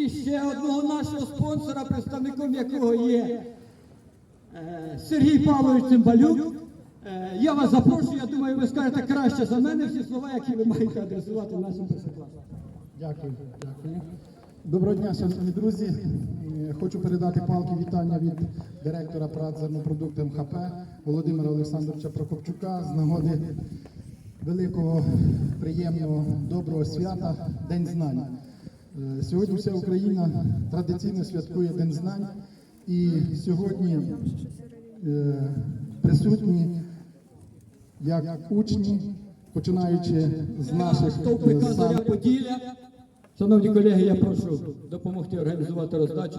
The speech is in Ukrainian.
і ще одного нашого спонсора, представником якого є е, Сергій Павлович Цимбалюк. Е, я вас запрошую, я думаю, ви скажете краще за мене всі слова, які ви маєте адресувати нашим першокласникам. Дякую, дякую. Доброго дня, шановні друзі. Е, Хочу передати палки вітання від директора ПРАТ «Зернопродукти МХП Володимира Олександровича Прокопчука з нагоди великого, приємного, доброго свята День знань. Е, Сьогодні вся Україна традиційно святкує День знань, і сьогодні е, присутні як учні, починаючи з наших е, сам- Поділля. Шановні колеги, я прошу допомогти організувати роздачу.